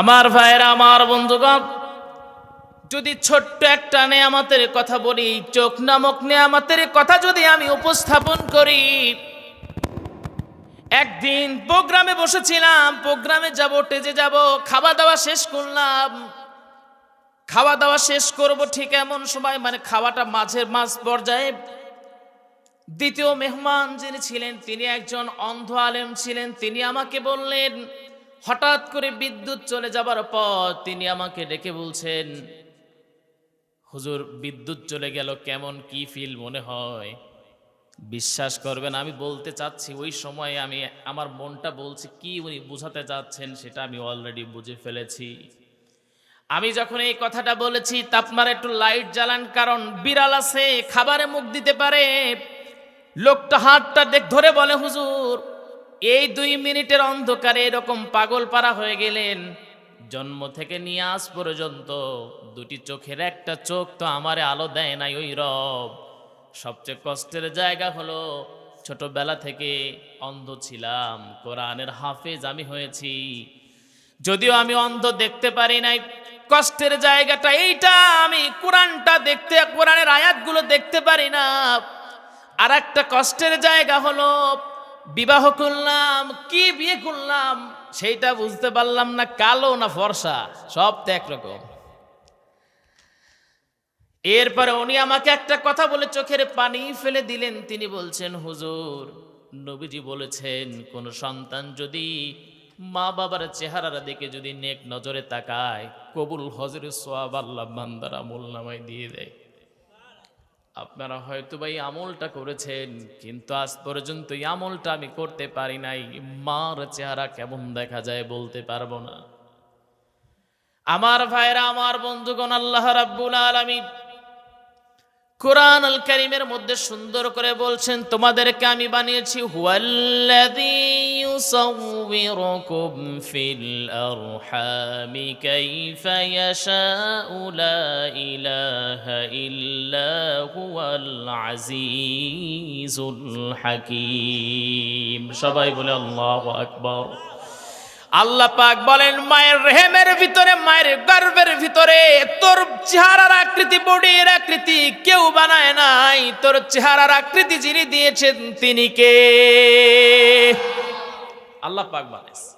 আমার ভাইয়ের, আমার বন্ধুগণ, যদি ছোট্ট একটা নেয়ামতের কথা বলি, চোখ নামক নেয়ামতের কথা যদি আমি উপস্থাপন করি, একদিন প্রোগ্রামে বসেছিলাম, প্রোগ্রামে যাব টেজে যাব খাওয়া দাওয়া শেষ করলাম। খাওয়া দাওয়া শেষ করব ঠিক এমন সময় মানে খাওয়াটা মাঝের মাঝ পর্যায়ে। দ্বিতীয় মেহমান যিনি ছিলেন, তিনি একজন অন্ধ আলেম ছিলেন, তিনি আমাকে বললেন হঠাৎ করে বিদ্যুৎ চলে যাবার পর তিনি আমাকে ডেকে বলছেন, হুজুর, বিদ্যুৎ চলে গেল, কেমন কি ফিল মনে হয়? বিশ্বাস করবেন, আমি বলতে চাচ্ছি, ওই সময় আমি আমার মনটা বলছে, কি উনি বোঝাতে চাচ্ছেন সেটা আমি অলরেডি বুঝে ফেলেছি। আমি যখন এই কথাটা বলেছি তা আপনারা একটু লাইট জ্বালান, কারণ বিড়াল আছে, খাবারে মুখ দিতে পারে। লোকটা হাতটা দেখ, ধরে বলে, হুজুর এই দুই মিনিটের অন্ধকারে এরকম পাগল পারা হয়ে গেলেন। জন্ম থেকে নিয়ে আজ পর্যন্ত দুটি চোখের একটা চোখ তো আমারে আলো দেয় নাই ওই রব। সবচেয়ে কষ্টের জায়গা হলো ছোটবেলা থেকে অন্ধ ছিলাম, কোরআনের হাফেজ আমি হয়েছি। যদিও আমি অন্ধ দেখতে পারি নাই, কষ্টের জায়গাটা এইটা আমি কোরআনটা দেখতে, কোরআনের আয়াতগুলো দেখতে পারি না। আর একটা কষ্টের জায়গা হলো বিবাহ করলাম, কি বিয়ে করলাম, সেইটা বুঝতে পারলাম না, কালো না ফর্সা, সব তো একরকম। এরপরে উনি আমাকে একটা কথা বলে চোখের পানি ফেলে দিলেন, তিনি বলছেন, হুজুর, নবীজি বলেছেন, কোন সন্তান যদি মা বাবার চেহারার দিকে যদি নেক নজরে তাকায়, কবুল হজরে সোয়াব আল্লাহ বান্দারা আমল নামায় দিয়ে দেয়। আপনারা হয়তো ভাই আমলটা করেছেন, কিন্তু আজ পর্যন্ত এই আমলটা আমি করতে পারি নাই। মার চেহারা কেমন দেখা যায় বলতে পারব না। আমার ভাইরা, আমার বন্ধুগণ, আল্লাহ রাব্বুল আলামিন কোরআন আল কারিমের মধ্যে সুন্দর করে বলছেন, তোমাদেরকে আমি বানিয়েছি, হুয়াল্লাযী কাইফা ইল্লা সবাই বলে, আল্লাহু আকবার। আল্লাহ পাক বলেন, মায়ের রেহেমের ভিতরে, মায়ের গর্ভের ভিতরে তোর চেহারার আকৃতি, বডির আকৃতি কেউ বানায় নাই। তোর চেহারার আকৃতি যিনি দিয়েছেন, তিনি কে? আল্লাহ পাক বানাইছে।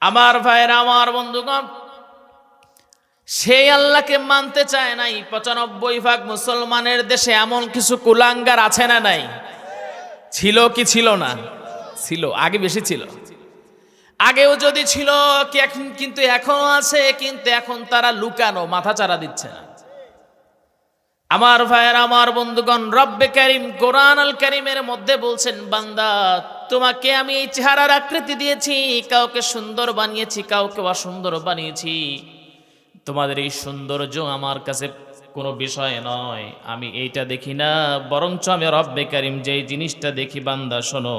আমার ভাইয়ের, আমার বন্ধুগণ সেই আল্লাহকে মানতে চায় নাই। পঁচানব্বই ভাগ মুসলমানের দেশে এমন কিছু কুলাঙ্গার আছে না নাই? ছিল কি ছিল না? ছিল, আগে বেশি ছিল। আগেও যদি ছিল এখন কিন্তু এখনও আছে, কিন্তু এখন তারা লুকানো, মাথা চারা দিচ্ছে না। আমার ভাইয়ের, আমার বন্ধুগণ, রব্বে করিম, কোরআন আল করিমের মধ্যে বলছেন, বান্দা, তোমাকে আমি এই চেহারার আকৃতি দিয়েছি, কাউকে সুন্দর বানিয়েছি, কাউকে অসুন্দর বানিয়েছি। তোমাদের এই সৌন্দর্য আমার কাছে কোনো বিষয় নয়, আমি এইটা দেখি না, বরঞ্চ আমি রব্বে করিম যেই জিনিসটা দেখি, বান্দা, শোনো।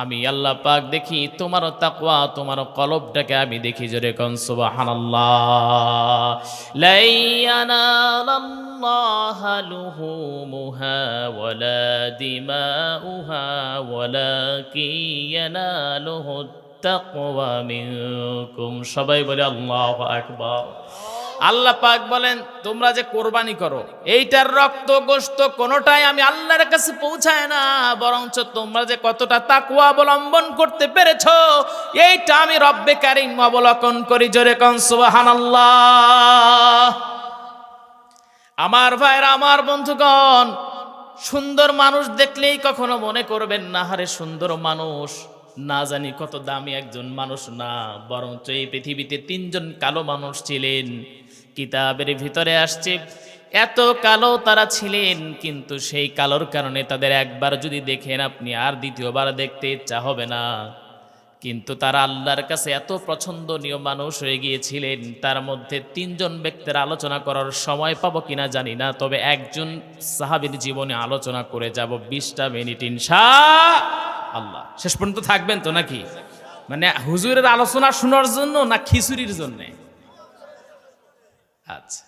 আমি আল্লাহ পাক দেখি তোমারও তাকওয়া তোমারও কলবটাকে আমি দেখি জোরে কন সুবহানাল্লাহ। লাই ইয়ানালাল্লাহা লুহুমুহা ওয়ালা দিমাউহা ওয়ালাকিন ইয়ানালুহু তাকওয়া মিনকুম। সবাই বলে আল্লাহু আকবার। আল্লাহ পাক বলেন, তোমরা যে কোরবানি করো, এইটার রক্ত গোস্ত কোনোটাই আমি আল্লাহর কাছে পৌঁছায় না। বরঞ্চ তোমরা যে কতটা তাকুয়া অবলম্বন করতে পেরেছ, এইটা আমি রব্বে কারিম অবলোকন করি জোরে কন, সুবহানাল্লাহ। আমার ভাইরা আমার বন্ধুগণ, সুন্দর মানুষ দেখলেই কখনো মনে করবেন না হারে সুন্দর মানুষ। না জানি কত দামি একজন মানুষ না, বরঞ্চ এই পৃথিবীতে তিনজন কালো মানুষ ছিলেন। কিতাবের ভিতরে আসছে, এত কালো তারা ছিলেন, কিন্তু সেই কালোর কারণে তাদের একবার যদি দেখেন আপনি, আর দ্বিতীয়বার দেখতে ইচ্ছা হবে না। কিন্তু তারা আল্লাহর কাছে এত পছন্দনীয় মানুষ হয়ে গিয়েছিলেন, তার মধ্যে তিনজন ব্যক্তির আলোচনা করার সময় পাবো কিনা জানি না, তবে একজন সাহাবির জীবনে আলোচনা করে যাব বিশটা মিনিট, ইনশা আল্লাহ। শেষ পর্যন্ত থাকবেন তো নাকি? মানে হুজুরের আলোচনা শোনার জন্য না খিচুড়ির জন্যে? আচ্ছা।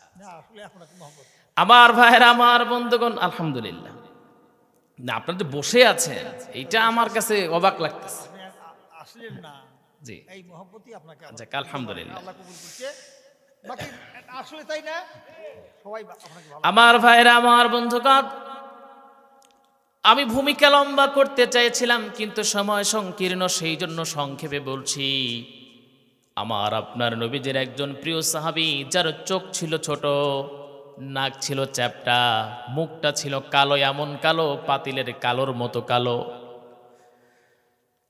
আমার ভাইয়ের আমার বন্ধুগণ আলহামদুলিল্লাহ। না আপনারা তো বসে আছেন এইটা আমার কাছে অবাক লাগতেছে। জি। এই মহব্বতই আপনাকে যাক, আলহামদুলিল্লাহ। আল্লাহ কবুল করছে বাকি আসলে তাই না? সবাই আপনাকে ভালো আমার ভাইরা আমার বন্ধুগণ আমি ভূমিকা লম্বা করতে চাইছিলাম, কিন্তু সময় সংকীর্ণ সেই জন্য সংক্ষেপে বলছি, আমার আপনার নবীজের একজন প্রিয় সাহাবী, যার চোখ ছিল ছোট, নাক ছিল চ্যাপটা, মুখটা ছিল কালো, এমন কালো, পাতিলের কালোর মতো কালো।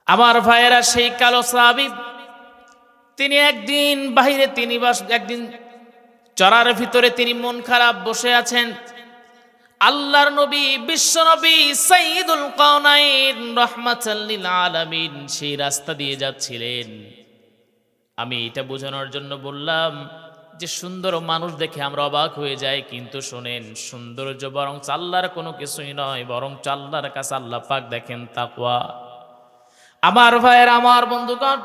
আমার ভাইয়েরা সেই কালো সাহাবী, তিনি একদিন বাহিরে, তিনি বাস, একদিন চরার ভিতরে তিনি মন খারাপ বসে আছেন। আল্লাহর নবী, বিশ্ব নবী সাইদুল কাউনাইন রহমাতাল্লিল আলামিন সেই রাস্তা দিয়ে যাচ্ছিলেন। আমি এটা বোঝানোর জন্য বললাম যে সুন্দর মানুষ দেখে আমরা অবাক হয়ে যাই, কিন্তু শোনেন, সৌন্দর্য বরং চাল্লার কোনো কিছুই নয়, বরং আল্লাহর কাছে আল্লাহ পাক দেখেন তাকওয়া। আমার ভাইয়ের, আমার বন্ধুগণ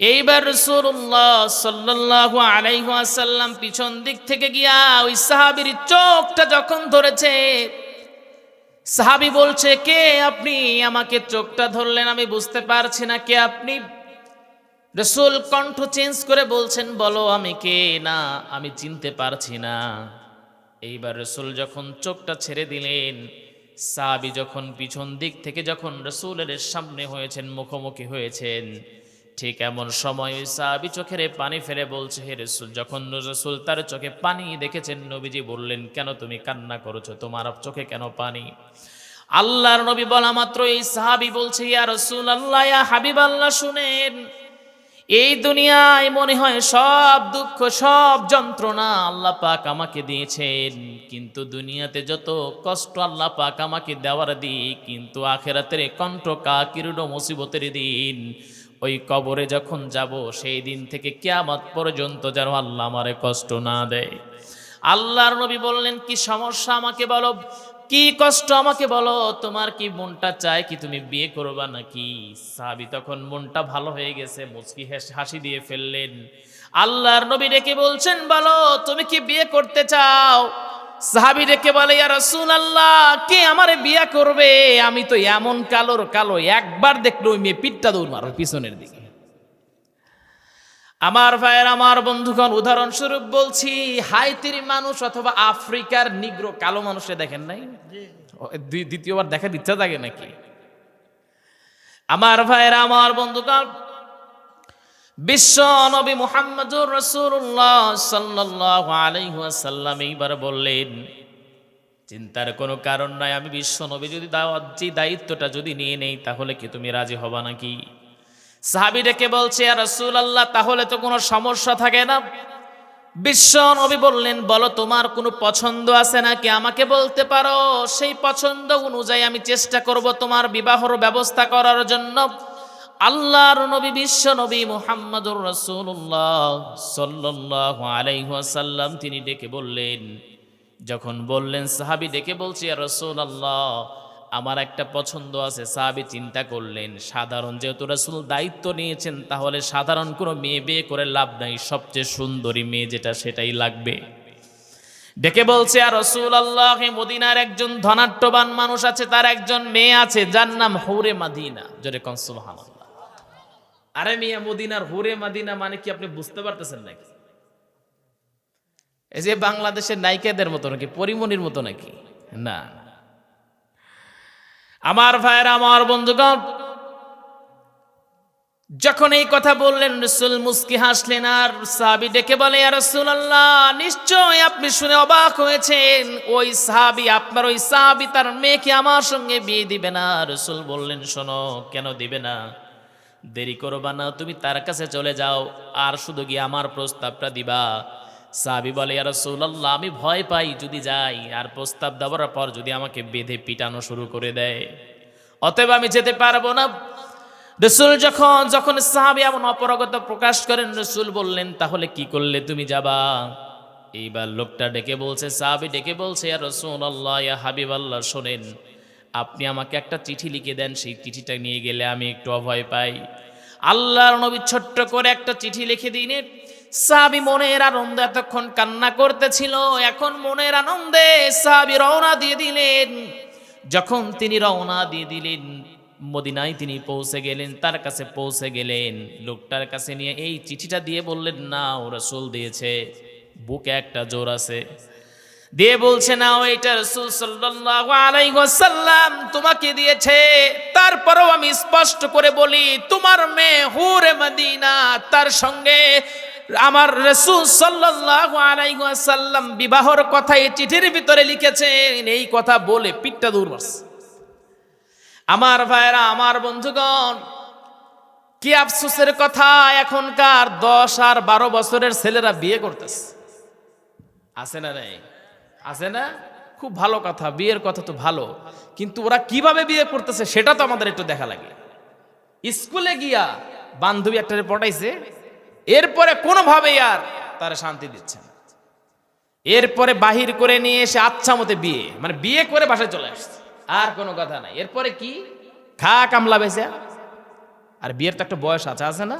এইবার রসুল্লাহ সাল্লাহ আলাইহাসাল্লাম পিছন দিক থেকে গিয়া ওই সাহাবির চোখটা যখন ধরেছে, সাহাবি বলছে, কে আপনি? আমাকে চোখটা ধরলেন, আমি বুঝতে পারছি না কে আপনি? রসুল কণ্ঠ চেঞ্জ করে বলছেন, বলো, আমি কে? না, আমি চিনতে পারছি না। এইবার রসুল যখন চোখটা ছেড়ে দিলেন, সাহাবি যখন পিছন দিক থেকে যখন রসুলের সামনে হয়েছেন, মুখোমুখি হয়েছেন ঠিক এমন সময় সাহাবি চোখের পানি ফেলে বলছে, হে রসুল, যখন রসুল তার চোখে পানি দেখেছেন, নবীজি বললেন, কেন তুমি কান্না করেছ? তোমার চোখে কেন পানি? আল্লাহর নবী বলা মাত্র এই সাহাবি বলছে, ইয়া রসুল আল্লাহ ইয়া হাবিব আল্লাহ শুনেন, এই দুনিয়ায় মনে হয় সব দুঃখ, সব যন্ত্রণা আল্লাহ পাক আমাকে দিয়েছেন। কিন্তু দুনিয়াতে যত কষ্ট আল্লাহ পাক আমাকে দেওয়ার দিই কিন্তু আখেরাতের কণ্ঠ কাকিরুড মুসিবতের দিন। ওই কবরে যখন যাব, সেই দিন থেকে কেয়ামত পর্যন্ত যেন আল্লাহ আমারে কষ্ট না দেয়। আল্লাহর নবী বললেন, কি সমস্যা আমাকে বলো? কি কষ্ট আমাকে বলো? তোমার কি মনটা চায় কি তুমি বিয়ে করবা নাকি? সাহাবি তখন মনটা ভালো হয়ে গেছে, মুচকি হেস- হাসি দিয়ে ফেললেন। আল্লাহর নবী ডেকে বলছেন, বলো, তুমি কি বিয়ে করতে চাও? সাহাবি ডেকে বলে ইয়া রাসূল আল্লাহ কে আমারে বিয়ে করবে? আমি তো এমন কালোর কালো একবার দেখল ওই মেয়ে পিঠটা দৌড় মারো পিছনের দিকে। আমার ভাইয়ের আমার বন্ধুগণ উদাহরণস্বরূপ বলছি হাইতির মানুষ অথবা আফ্রিকার নিগ্রো কালো মানুষে দেখেন নাই? দ্বিতীয়বার দেখার ইচ্ছা থাকে নাকি? আমার ভাইয়ের আমার বন্ধুগণ বিশ্ব নবী মুহাম্মদুর রসুল্লাহ সাল্লাহ আলাইহাসাল্লাম এইবার বললেন, চিন্তার কোনো কারণ নাই, আমি বিশ্ব নবী, যদি যে দায়িত্বটা যদি নিয়ে নেই, তাহলে কি তুমি রাজি হবা নাকি? সাহাবি ডেকে বলছে রসুল আল্লাহ তাহলে তো কোনো সমস্যা থাকে না। বিশ্ব নবী বললেন, বলো, তোমার কোনো পছন্দ আছে নাকি? আমাকে বলতে পারো, সেই পছন্দ অনুযায়ী আমি চেষ্টা করব তোমার বিবাহর ব্যবস্থা করার জন্য। আল্লাহর নবী, বিশ্ব নবী মুহাম্মদুর রসুল্লাহ সাল্লাহ আলাইহাসাল্লাম তিনি ডেকে বললেন, যখন বললেন, সাহাবি ডেকে বলছি রসুল আল্লাহ আমার একটা পছন্দ আছে। সাহাবি চিন্তা করলেন, সাধারণ যেহেতু রসুল দায়িত্ব নিয়েছেন, তাহলে সাধারণ কোনো মেয়ে বিয়ে করে লাভ নাই, সবচেয়ে সুন্দরী মেয়ে যেটা, সেটাই লাগবে। ডেকে বলছে আর রসুল আল্লাহ মদিনার একজন ধনাট্যবান মানুষ আছে, তার একজন মেয়ে আছে, যার নাম হৌরে মাদিনা। জোরে কনসুলহান আরে মিয়া মদিনার হুরে মাদিনা মানে কি আপনি বুঝতে পারতেছেন নাকি? এই যে বাংলাদেশের নায়িকাদের মতো নাকি, পরিমণির মতো নাকি? না। আমার ভাইয়ের, আমার বন্ধুগণ, যখন এই কথা বললেন, রসুল মুস্কি হাসলেন, আর সাহাবি ডেকে বলে আর রসুল আল্লাহ নিশ্চয় আপনি শুনে অবাক হয়েছেন। ওই সাহাবি আপনার, ওই সাহাবি তার মেয়েকে আমার সঙ্গে বিয়ে দিবে না। রসুল বললেন, শোনো, কেন দিবে না? দেরি করবা না, তুমি তার কাছে চলে যাও, আর শুধু গিয়ে আমার প্রস্তাবটা দিবা। সাহাবি বলে আর রসুল্লাহ আমি ভয় পাই যদি যাই, আর প্রস্তাব দেওয়ার পর যদি আমাকে বেঁধে পিটানো শুরু করে দেয়। অতএব আমি যেতে পারব না। রসুল যখন যখন সাহাবি এমন অপরগত প্রকাশ করেন, রসুল বললেন, তাহলে কি করলে তুমি যাবা? এইবার লোকটা ডেকে বলছে, সাহাবি ডেকে বলছে আর রসুল আল্লাহ হাবিব আল্লাহ শোনেন আপনি আমাকে একটা চিঠি লিখে দেন, সেই চিঠিটা নিয়ে গেলে আমি একটু অভয় পাই। আল্লাহর নবী ছোট্ট করে একটা চিঠি লিখে দিনে, সাহাবি মনের আনন্দে এতক্ষণ কান্না করতেছিল, এখন মনের আনন্দে সাহাবি রওনা দিয়ে দিলেন। যখন তিনি রওনা দিয়ে দিলেন, মদিনায় তিনি পৌঁছে গেলেন, তার কাছে পৌঁছে গেলেন। লোকটার কাছে নিয়ে এই চিঠিটা দিয়ে বললেন না ও রসুল দিয়েছে, বুকে একটা জোর আছে। দিয়ে বলছে না এটা রসুল সাল্লাল্লাহু আলাইহি ওয়াসাল্লাম তোমাকে দিয়েছে। তারপরেও আমি স্পষ্ট করে বলি, তোমার মেয়ে হুরে মদিনা, তার সঙ্গে আমার রসুল সাল্লাল্লাহু আলাইহি ওয়াসাল্লাম বিবাহর কথা এই চিঠির ভিতরে লিখেছেন। এই কথা বলে পিঠটা দূর আমার ভাইরা আমার বন্ধুগণ, কি আফসোসের কথা, এখনকার দশ আর বারো বছরের ছেলেরা বিয়ে করতেছে। আছে না নাই? আছে না? খুব ভালো কথা, বিয়ের কথা তো ভালো। কিন্তু ওরা কীভাবে বিয়ে করতেছে সেটা তো আমাদের একটু দেখা লাগে। স্কুলে গিয়া বান্ধবী একটা পটাইছে, এরপরে কোনোভাবেই আর তারা শান্তি দিচ্ছে না। এরপরে বাহির করে নিয়ে এসে আচ্ছা মতে বিয়ে মানে বিয়ে করে বাসায় চলে আসছে। আর কোনো কথা নাই। এরপরে কি? খা কামলা বেসে আর বিয়ের তো একটা বয়স আছে আছে না?